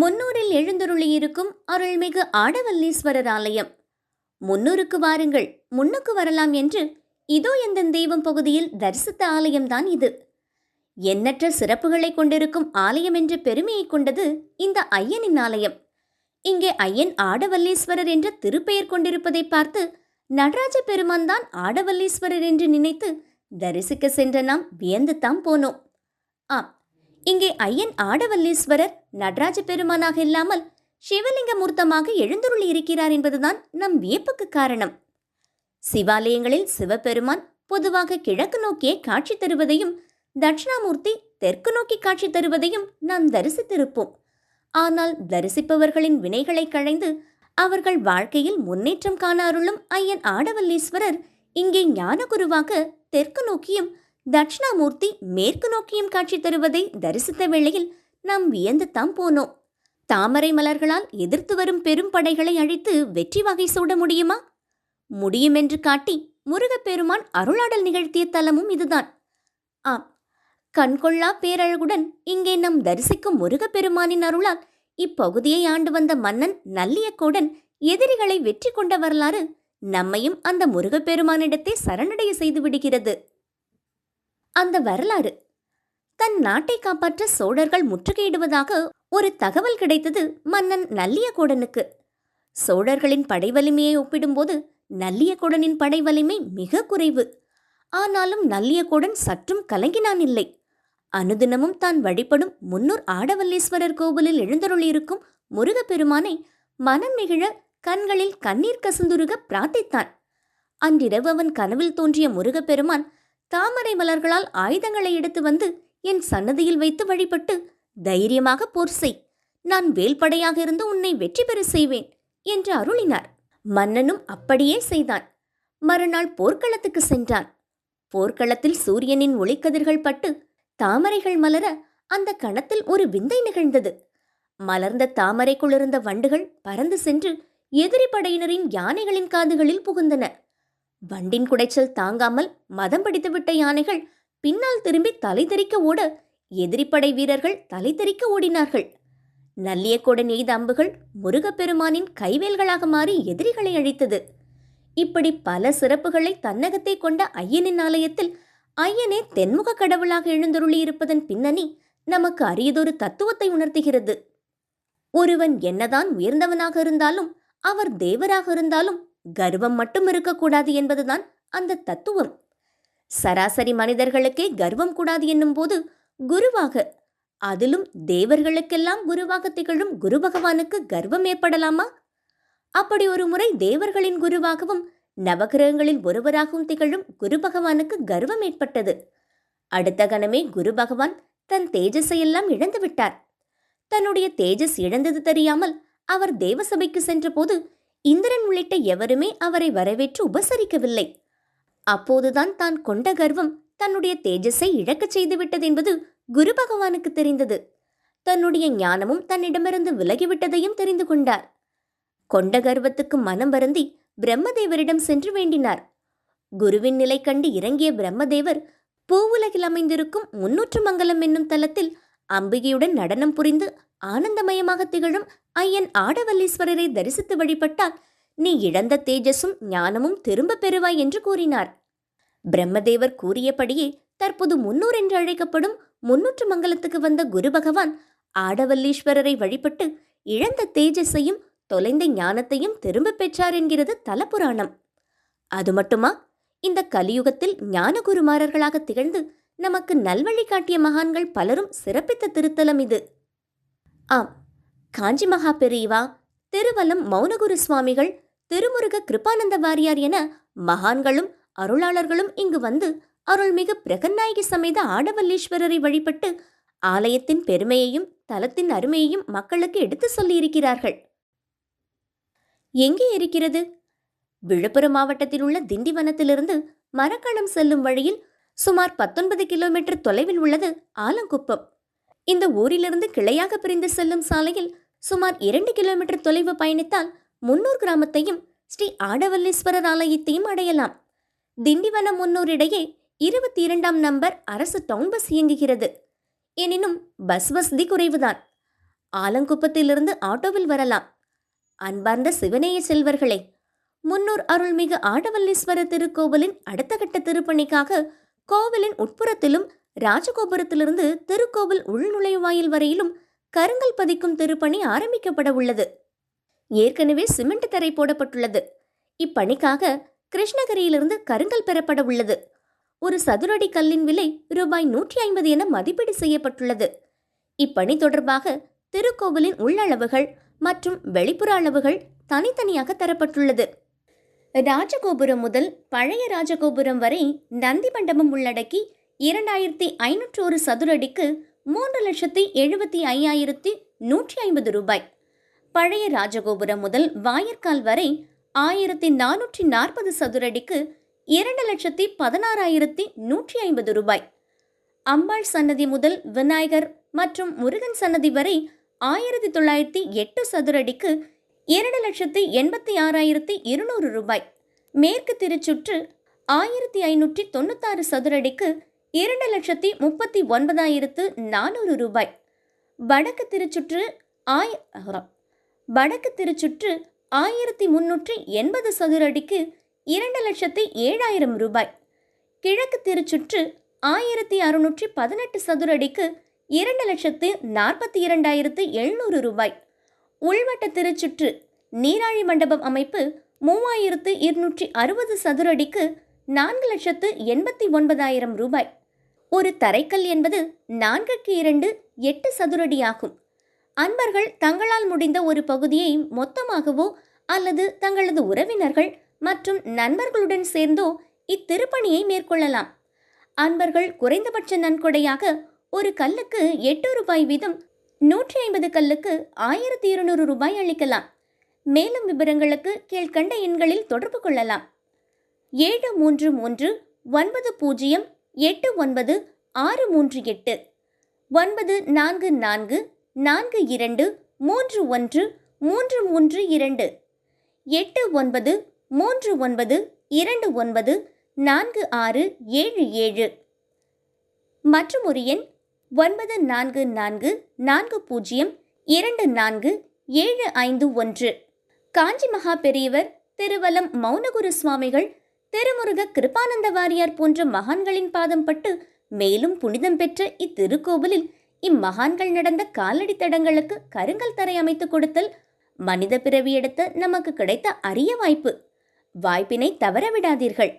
முன்னூரில் எழுந்தருளியிருக்கும் அருள்மிகு ஆடவல்லீஸ்வரர் ஆலயம் முன்னூருக்கு வாருங்கள் முன்னுக்கு வரலாம் என்று இதோ எந்த தெய்வம் பகுதியில் தரிசித்த ஆலயம்தான் இது. எண்ணற்ற சிறப்புகளை கொண்டிருக்கும் ஆலயம் என்ற பெருமையை கொண்டது இந்த ஐயனின் ஆலயம். இங்கே ஐயன் ஆடவல்லீஸ்வரர் என்ற திருப்பெயர் கொண்டிருப்பதை பார்த்து நடராஜ பெருமான் தான் ஆடவல்லீஸ்வரர் என்று நினைத்து தரிசிக்க சென்ற நாம் வியந்துத்தான் போனோம். ஆம் இங்கே ஐயன் ஆடவல்லீஸ்வரர் நடராஜ பெருமானாக இல்லாமல் சிவலிங்க மூர்த்தமாக எழுந்துருளி இருக்கிறார் என்பதுதான் நம் வியப்புக்கு காரணம். சிவாலயங்களில் சிவபெருமான் பொதுவாக கிழக்கு நோக்கியே காட்சி தருவதையும் தட்சிணாமூர்த்தி தெற்கு நோக்கி காட்சி தருவதையும் நாம் தரிசித்திருப்போம். ஆனால் தரிசிப்பவர்களின் வினைகளை களைந்து அவர்கள் வாழ்க்கையில் முன்னேற்றம் காண அருளும் ஐயன் ஆடவல்லீஸ்வரர் இங்கே ஞானகுருவாக தெற்கு நோக்கியும் தட்சிணாமூர்த்தி மேற்கு நோக்கியும் காட்சி தருவதை தரிசித்த வேளையில் நாம் வியந்துத்தான் போனோம். தாமரை மலர்களால் எதிர்த்து வரும் பெரும் படைகளை அழித்து வெற்றி வகை சூட முடியுமா? முடியும் என்று காட்டி முருகப்பெருமான் அருளாடல் நிகழ்த்திய தலமும் இதுதான். ஆம் கண்கொள்ளா பேரழகுடன் இங்கே நம் தரிசிக்கும் முருகப்பெருமானின் அருளால் இப்பகுதியை ஆண்டு வந்த மன்னன் நல்லியக்கோடன் எதிரிகளை வெற்றி கொண்ட வரலாறு நம்மையும் அந்த முருகப்பெருமானிடத்தை சரணடைய செய்து விடுகிறது. அந்த வரலாறு. தன் நாட்டை காப்பாற்ற சோழர்கள் முற்றுகையிடுவதாக ஒரு தகவல் கிடைத்தது மன்னன் நல்லியகோடனுக்கு சோழர்களின் படை வலிமையை ஒப்பிடும்போது நல்லியகோடனின் படை வலிமை மிக குறைவு. ஆனாலும் நல்லியகோடன் சற்றும் கலங்கினான் இல்லை. அனுதினமும் தான் வழிபடும் முன்னூர் ஆடவல்லீஸ்வரர் கோவிலில் எழுந்தருளியிருக்கும் முருகப்பெருமானை மனம் நெகிழ கண்களில் கண்ணீர் கசந்துருக பிரார்த்தித்தான். அன்றிரவு அவன் கனவில் தோன்றிய முருகப்பெருமான் தாமரை மலர்களால் ஆயுதங்களை எடுத்து வந்து என் சன்னதியில் வைத்து வழிபட்டு தைரியமாக போர் செய். நான் வேல்படையாக இருந்து உன்னை வெற்றி பெற செய்வேன் என்று அருளினார். மன்னனும் அப்படியே செய்தான். மறுநாள் போர்க்களத்துக்கு சென்றான். போர்க்களத்தில் சூரியனின் ஒளிக்கதிர்கள் பட்டு தாமரைகள் மலர அந்த கணத்தில் ஒரு விந்தை நிகழ்ந்தது. மலர்ந்த தாமரைக்குள் இருந்த வண்டுகள் பறந்து சென்று எதிரி படையினரின் யானைகளின் காதுகளில் புகுந்தன. வண்டின் குடைச்சல் தாங்காமல் மதம் பிடித்துவிட்ட யானைகள் பின்னால் திரும்பி தலை தெறிக்க ஓட எதிரிப்படை வீரர்கள் தலை தெறிக்க ஓடினார்கள். நல்லியக்கோடன் எய்த அம்புகள் முருகப்பெருமானின் கைவேல்களாக மாறி எதிரிகளை அழித்தது. இப்படி பல சிறப்புகளை தன்னகத்தை கொண்ட ஐயனின் ஆலயத்தில் ஐயனே தென்முக கடவுளாக எழுந்தருளியிருப்பதன் பின்னணி நமக்கு அரியதொரு தத்துவத்தை உணர்த்துகிறது. ஒருவன் என்னதான் உயர்ந்தவனாக இருந்தாலும் அவர் தேவராக இருந்தாலும் கர்வம் மட்டும் இருக்கக்கூடாது என்பதுதான் அந்த தத்துவம். சராசரி மனிதர்களுக்கே கர்வம் கூடாது என்னும் போது குருவாக அதிலும் தேவர்களுக்கெல்லாம் குருவாக திகழும் குரு பகவானுக்கு கர்வம் ஏற்படலாமா? அப்படி ஒரு முறை தேவர்களின் குருவாகவும் நவகிரகங்களில் ஒருவராகவும் திகழும் குரு பகவானுக்கு கர்வம் ஏற்பட்டது. அடுத்த கணமே குரு பகவான் தன் தேஜஸை எல்லாம் இழந்து விட்டார். தன்னுடைய தேஜஸ் இழந்தது தெரியாமல் அவர் தேவசபைக்கு சென்றபோது இந்திரன் உள்ளிட்ட எவருமே அவரை வரவேற்று உபசரிக்கவில்லை. அப்போதுதான் தான் கொண்ட கர்வம் தன்னுடைய தேஜஸை இழக்கச் செய்துவிட்டது என்பது குரு பகவானுக்கு தெரிந்தது. தன்னுடைய ஞானமும் தன்னிடமிருந்து விலகிவிட்டதையும் தெரிந்து கொண்டார். கொண்ட கர்வத்துக்கு மனம் வருந்தி பிரம்மதேவரிடம் சென்று வேண்டினார். குருவின் நிலை கண்டு இறங்கிய பிரம்மதேவர் பூவுலகில் அமைந்திருக்கும் முன்னூற்று மங்கலம் என்னும் தலத்தில் அம்பிகையுடன் நடனம் புரிந்து ஆனந்தமயமாக திகழும் ஐயன் ஆடவல்லீஸ்வரரை தரிசித்து வழிபட்டால் நீ இழந்த தேஜஸும் ஞானமும் திரும்ப பெறுவாய் என்று கூறினார். பிரம்மதேவர் கூறியபடியே தற்போது முன்னூர் என்று அழைக்கப்படும் முன்னூற்று மங்கலத்துக்கு வந்த குரு பகவான் ஆடவல்லீஸ்வரரை வழிபட்டு இழந்த தேஜஸையும் தொலைந்த ஞானத்தையும் திரும்ப பெற்றார் என்கிறது தலபுராணம். அது மட்டுமா? இந்த கலியுகத்தில் ஞானகுருமாரர்களாக திகழ்ந்து நமக்கு நல்வழி காட்டிய மகான்கள் பலரும் சிறப்பித்த திருத்தலம் இது. ஆம் காஞ்சி மகா பெரியவா திருவலம் மௌனகுரு சுவாமிகள் திருமுருக கிருபானந்த வாரியார் என மகான்களும் அருளாளர்களும் இங்கு வந்து அருள்மிகு பிரகநாயகி சமேத ஆடவல்லீஸ்வரரை வழிபட்டு ஆலயத்தின் பெருமையையும் தலத்தின் அருமையையும் மக்களுக்கு எடுத்து சொல்லியிருக்கிறார்கள். எங்கே இருக்கிறது? விழுப்புரம் மாவட்டத்தில் உள்ள திண்டிவனத்திலிருந்து மரக்களம் செல்லும் வழியில் சுமார் பத்தொன்பது கிலோமீட்டர் தொலைவில் உள்ளது ஆலங்குப்பம். இந்த ஊரிலிருந்து கிளையாக பிரிந்து செல்லும் சாலையில் சுமார் இரண்டு கிலோமீட்டர் தொலைவு பயணித்தால் முன்னூர் கிராமத்தையும் ஸ்ரீ ஆடவல்லீஸ்வரர் ஆலயத்தையும் அடையலாம். திண்டிவனம் முன்னூர் இடையே இருபத்தி இரண்டாம் நம்பர் அரசு டவுன் பஸ் இயங்குகிறது. எனினும் பஸ் வசதி குறைவுதான். ஆலங்குப்பத்திலிருந்து ஆட்டோவில் வரலாம். அன்பார்ந்த சிவனேய செல்வர்களே முன்னூர் அருள்மிகு ஆடவல்லீஸ்வரர் திருக்கோவிலின் அடுத்த கட்ட திருப்பணிக்காக கோவிலின் உட்புறத்திலும் ராஜகோபுரத்திலிருந்து திருக்கோவில் உள்நுழைவாயில் வரையிலும் கருங்கல் பதிக்கும் திருப்பணி ஆரம்பிக்கப்பட உள்ளது. ஏற்கனவே சிமெண்ட் தரை போடப்பட்டுள்ளது. இப்பணிக்காக கிருஷ்ணகிரியிலிருந்து கருங்கல் பெறப்பட உள்ளது. ஒரு சதுரடி கல்லின் விலை ரூபாய் நூற்றி ஐம்பது என மதிப்பீடு செய்யப்பட்டுள்ளது. இப்பணி தொடர்பாக திருக்கோவிலின் உள்ளளவுகள் மற்றும் வெளிப்புற அளவுகள் தனித்தனியாக தரப்பட்டுள்ளது. ராஜகோபுரம் முதல் பழைய ராஜகோபுரம் வரை நந்தி மண்டபம் உள்ளடக்கி இரண்டாயிரத்தி ஐநூற்று ஒரு சதுரடிக்கு மூன்று லட்சத்தி எழுபத்தி ஐயாயிரத்தி நூற்றி ஐம்பது ரூபாய். பழைய ராஜகோபுரம் முதல் வாயற்கால் வரை ஆயிரத்தி நானூற்றி நாற்பது சதுர அடிக்கு இரண்டு லட்சத்தி பதினாறாயிரத்தி நூற்றி ஐம்பது ரூபாய். அம்பாள் சன்னதி முதல் விநாயகர் மற்றும் முருகன் சன்னதி வரை ஆயிரத்தி தொள்ளாயிரத்தி எட்டு சதுரடிக்கு இரண்டு லட்சத்தி எண்பத்தி ஆறாயிரத்தி இருநூறு ரூபாய். மேற்கு திருச்சுற்று ஆயிரத்தி ஐநூற்றி தொண்ணூத்தாறு சதுரடிக்கு இரண்டு லட்சத்தி முப்பத்தி ஒன்பதாயிரத்து நானூறு ரூபாய். வடக்கு திருச்சுற்று ஆய் வடக்கு திருச்சுற்று ஆயிரத்தி முன்னூற்றி எண்பது சதுர அடிக்கு இரண்டு லட்சத்தி ஏழாயிரம் ரூபாய். கிழக்கு திருச்சுற்று ஆயிரத்தி அறுநூற்றி பதினெட்டு சதுரடிக்கு இரண்டு லட்சத்து நாற்பத்தி இரண்டாயிரத்து எழுநூறு ரூபாய். உள்வட்ட திருச்சுற்று நீராழி மண்டபம் அமைப்பு மூவாயிரத்து இருநூற்றி அறுபது சதுர அடிக்கு நான்கு லட்சத்து எண்பத்தி ஒன்பதாயிரம் ரூபாய். ஒரு தரைக்கல் என்பது நான்குக்கு இரண்டு எட்டு சதுரடியாகும். அன்பர்கள் தங்களால் முடிந்த ஒரு பகுதியை மொத்தமாகவோ அல்லது தங்களது உறவினர்கள் மற்றும் நண்பர்களுடன் சேர்ந்தோ இத்திருப்பணியை மேற்கொள்ளலாம். அன்பர்கள் குறைந்தபட்ச நன்கொடையாக ஒரு கல்லுக்கு எட்டு ரூபாய் வீதம் நூற்றி ஐம்பது கல்லுக்கு ஆயிரத்தி இருநூறு ரூபாய் அளிக்கலாம். மேலும் விவரங்களுக்கு கீழ்கண்ட எண்களில் தொடர்பு கொள்ளலாம். ஏழு மூன்று மூன்று ஒன்பது பூஜ்ஜியம் எட்டு ஒன்பது ஆறு மூன்று எட்டு. ஒன்பது நான்கு நான்கு நான்கு இரண்டு மூன்று ஒன்று மூன்று மூன்று இரண்டு. எட்டு ஒன்பது மூன்று ஒன்பது இரண்டு ஒன்பது நான்கு ஆறு ஏழு ஏழு. மற்றும் ஒரு எண் ஒன்பது நான்கு நான்கு நான்கு பூஜ்ஜியம் இரண்டு நான்கு ஏழு ஐந்து ஒன்று. காஞ்சி மகா பெரியவர் திருவலம் மௌனகுரு சுவாமிகள் திருமுருக கிருபானந்த வாரியார் போன்ற மகான்களின் பாதம் பட்டு மேலும் புனிதம் பெற்ற இத்திருக்கோவிலில் இம்மகான்கள் நடந்த காலடி தடங்களுக்கு கருங்கல் தரை அமைத்து கொடுத்தல் மனித பிறவி எடுத்த நமக்கு கிடைத்த அரிய வாய்ப்பு. வாய்ப்பினை தவறவிடாதீர்கள்.